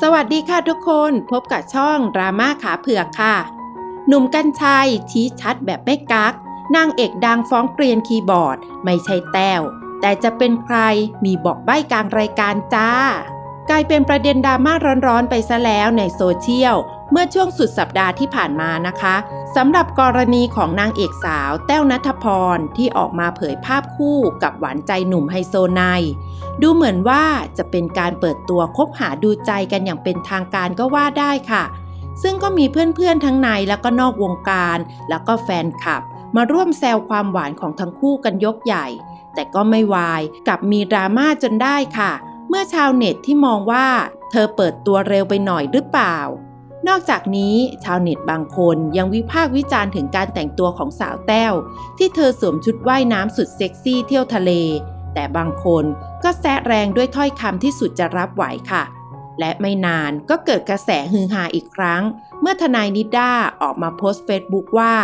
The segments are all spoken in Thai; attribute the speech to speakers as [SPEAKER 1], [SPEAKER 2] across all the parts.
[SPEAKER 1] สวัสดีค่ะทุกคนพบกับช่องดราม่าขาเผือกค่ะ หนุ่มกัญชัยชี้ชัดแบบไม่กักนางเอกดังฟ้องเกรียนคีย์บอร์ด ไม่ใช่แต้ว แต่จะเป็นใครมีบอกใบ้กลางรายการจ้า กลายเป็นประเด็นดราม่าร้อนๆไปซะแล้วในโซเชียล เมื่อช่วงสุดสัปดาห์ที่ผ่านมานะคะสำหรับกรณีของนางเอกสาว แต้วนัทพรที่ออกมาเผยภาพคู่กับหวานใจหนุ่มไฮโซไนดูเหมือนว่าจะเป็นการเปิดตัวคบหาดูใจกันอย่างเป็นทางการก็ว่าได้ค่ะ ซึ่งก็มีเพื่อนๆทั้งในแล้วก็นอกวงการ แล้วก็แฟนคลับ มาร่วมแซวความหวานของทั้งคู่กันยกใหญ่ แต่ก็ไม่วายกลับมีดราม่าจนได้ค่ะ เมื่อชาวเน็ตที่มองว่า เธอเปิดตัวเร็วไปหน่อยหรือเปล่า นอกจากนี้ชาวเน็ตบางคนยังวิพากษ์วิจารณ์ถึงการแต่งตัวของสาวแต้ว ที่เธอสวมชุดว่ายน้ำสุดเซ็กซี่เที่ยวทะเล แต่บางคนก็แซะแรงด้วยถ้อยคำที่สุดจะรับไหวค่ะ และไม่นานก็เกิดกระแสฮือฮาอีกครั้ง เมื่อทนายนิด้าออกมาโพสต์เฟซบุ๊กว่า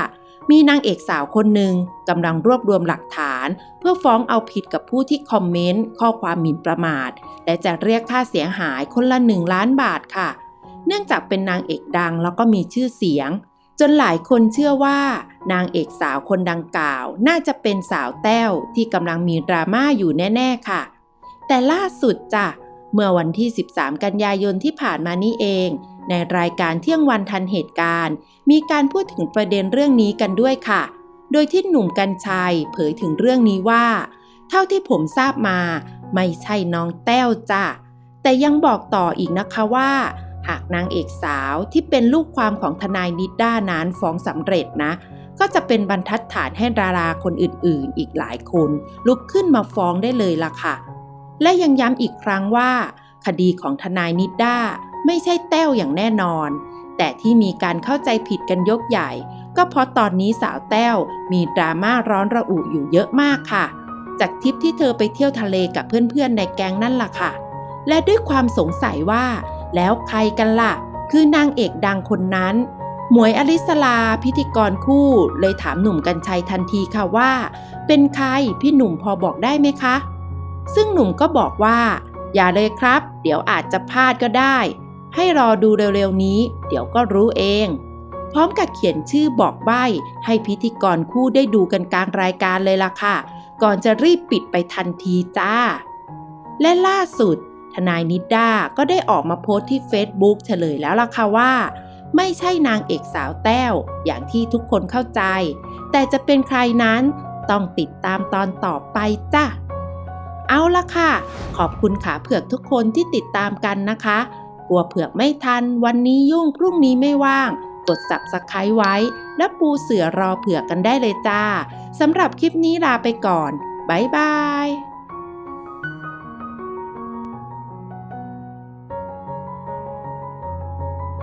[SPEAKER 1] มีนางเอกสาวคนหนึ่งกำลังรวบรวมหลักฐาน เพื่อฟ้องเอาผิดกับผู้ที่คอมเมนต์ข้อความหมิ่นประมาท และจะเรียกค่าเสียหายคนละหนึ่งล้านบาทค่ะเเนื่องจากเป็นนางเอกดังแล้วก็มีชื่อเสียง จนหลายคนเชื่อว่า นางเอกสาวคนดังกล่าว น่าจะเป็นสาวแต้วที่กำลังมีดราม่าอยู่แน่ ๆ ค่ะ แต่ล่าสุดจ้ะเมื่อวันที่ 13 กันยายนที่ผ่านมานี้เอง ในรายการเที่ยงวันทันเหตุการณ์ มีการพูดถึงประเด็นเรื่องนี้กันด้วยค่ะ โดยที่หนุ่มกัญชัยเผยถึงเรื่องนี้ว่า เท่าที่ผมทราบมา ไม่ใช่น้องแต้วจ้ะแต่ยังบอกต่ออีกนะคะว่า หากนางเอกสาวที่เป็นลูกความของทนายนิด้านั้นฟ้องสำเร็จนะ ก็จะเป็นบรรทัดฐานให้ดาราคนอื่นๆ อีกหลายคน ลุกขึ้นมาฟ้องได้เลยล่ะค่ะ และยังย้ำอีกครั้งว่า คดีของทนายนิด้าไม่ใช่แต้วอย่างแน่นอน แต่ที่มีการเข้าใจผิดกันยกใหญ่ ก็เพราะตอนนี้สาวแต้วมีดราม่าร้อนระอุอยู่เยอะมากค่ะ จากทริปที่เธอไปเที่ยวทะเลกับเพื่อนๆในแก๊งนั่นล่ะค่ะ และด้วยความสงสัยว่า แล้วใครกันล่ะ คือนางเอกดังคนนั้น หมวยอลิสลาพิธีกรคู่ เลยถามหนุ่มกัญชัยทันทีค่ะว่า เป็นใครพี่หนุ่มพอบอกได้ไหมคะ ซึ่งหนุ่มก็บอกว่า อย่าเลยครับ เดี๋ยวอาจจะพลาดก็ได้ ให้รอดูเร็วๆนี้ เดี๋ยวก็รู้เอง พร้อมกับเขียนชื่อบอกใบ้ให้พิธีกรคู่ได้ดูกันกลางรายการเลยล่ะค่ะ ก่อนจะรีบปิดไปทันทีจ้า และล่าสุด ทนายนิด้าก็ได้ออกมาโพสต์ที่ Facebook เฉลยแล้วล่ะค่ะว่า ไม่ใช่นางเอกสาวแต้ว อย่างที่ทุกคนเข้าใจ แต่จะเป็นใครนั้นต้องติดตามตอนต่อไปจ้ะ เอาละค่ะ ขอบคุณขาเผือกทุกคนที่ติดตามกันนะคะ กลัวเผือกไม่ทัน วันนี้ยุ่งพรุ่งนี้ไม่ว่าง กด subscribe ไว้ และปูเสือรอเผือกกันได้เลยจ้าสำหรับคลิปนี้ลาไปก่อน บ๊ายบาย